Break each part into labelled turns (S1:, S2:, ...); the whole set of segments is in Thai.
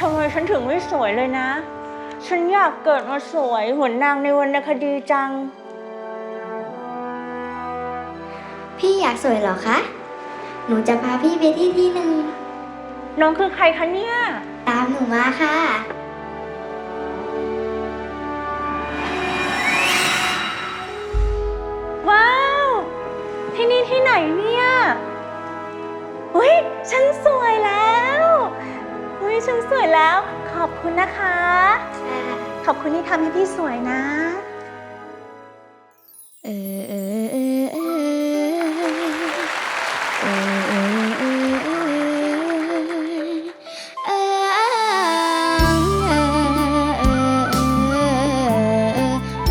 S1: สวยเลยนะ ฉันอยากเกิดมาสวยเหมือนนางในวรรณคดีจัง
S2: พี่อยากสวยเหรอคะ หนูจะพาพี่ไปที่ที่หนึ่ง
S1: น้องคือใครคะเนี่ย
S2: ตามหนูมาค่ะ
S1: คุณนะคะ ขอบคุณที่ทำให้พี่สวยนะ
S2: เออเออเออเออเออเออเออเ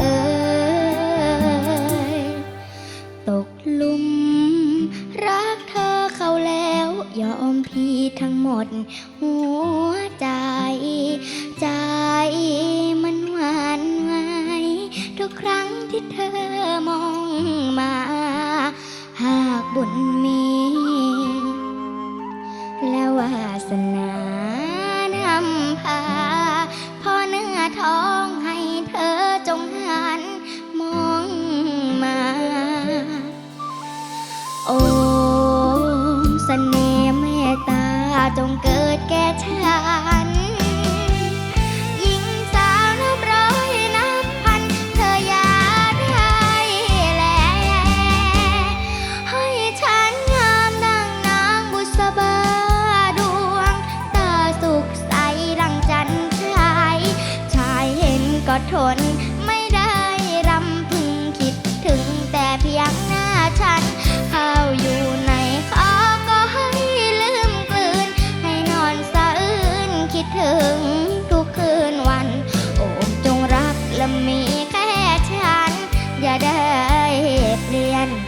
S2: ออตกหลุม ยอมพี่ทั้งหมด หัวใจ ใจมันหวั่นไหวทุกครั้งที่เธอ กิดแก่ฉัน หญิงสาวนับร้อยนับพัน เธออย่าได้แลให้ฉันงามดังนางบุษบาดวง ตาสุขใสดังจันทรายชายเห็นก็ทน อย่าได้เปลี่ยน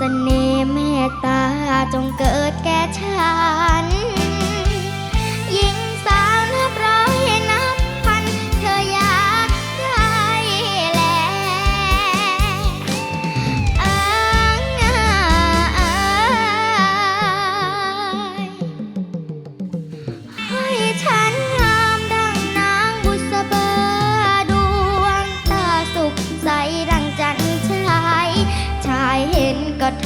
S2: สน่ห์เมตตาจงเกิดแก่ฉัน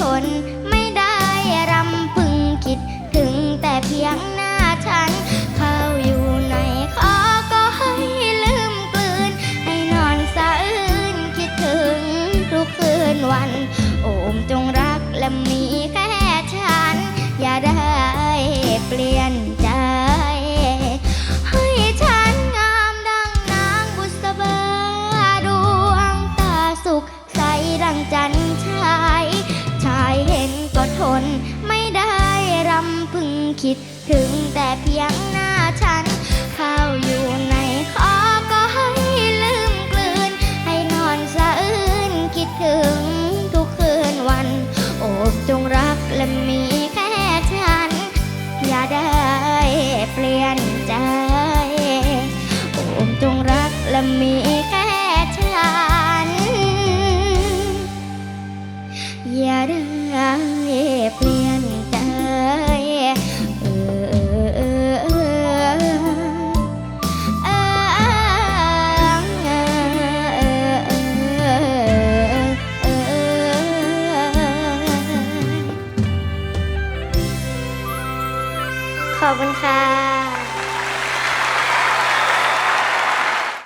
S2: ทนไม่ได้รำพึงคิดถึงแต่เพียงหน้าฉัน เข้าอยู่ในขอก็ให้ลืมกลืน ให้นอนสะอื้นคิดถึงทุกคืนวัน โอมจงรักและมีแค่ฉัน อย่าได้เปลี่ยน น ไม่ได้รำพึงคิดถึงแต่เพียงหน้าฉัน ข้าวอยู่ในคอก็ให้ลืมกลืน ให้นอนสะอื้นคิดถึงทุกคืนวัน โอบจงรักและมีแค่ฉัน อย่าได้เปลี่ยนใจ โอบจงรักและมีแค่ ขอบคุณค่ะ